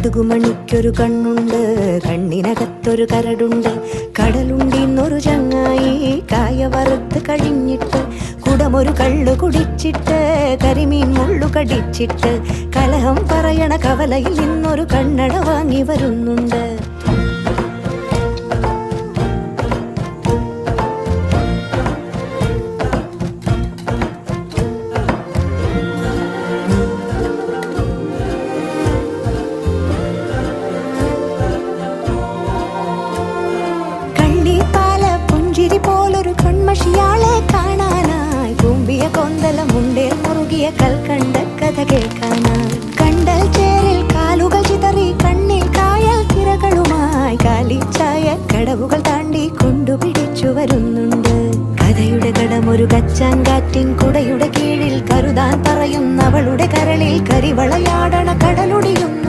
കടുകുമണിക്കൊരു കണ്ണുണ്ട് കണ്ണിനകത്തൊരു കരടുണ്ട്. കടലുണ്ടിന്നൊരു ചങ്ങായി കായ വറുത്ത് കഴിഞ്ഞിട്ട് കുടമൊരു കള്ളു കുടിച്ചിട്ട് കരിമീൻ മുള്ളു കടിച്ചിട്ട് കലഹം പറയണ കവലയിൽ നിന്നൊരു കണ്ണട വാങ്ങി വരുന്നുണ്ട്. കുമ്പിയ മുറുകിയ കൽക്കണ്ട കഥ കേൾക്കാനായി. കണ്ടൽ ചേരിൽ കാലുകൾ ചിതറി കണ്ണിൽ കായൽ തിരകളുമായി കാലിച്ചായ കടവുകൾ താണ്ടി കൊണ്ടുപിടിച്ചു വരുന്നുണ്ട്. കഥയുടെ കടമൊരു കച്ചാങ്കാറ്റിൻ കുടയുടെ കീഴിൽ കരുതാൻ പറയുന്നവളുടെ കരളിൽ കരിവളയാടണ കടലുടിയും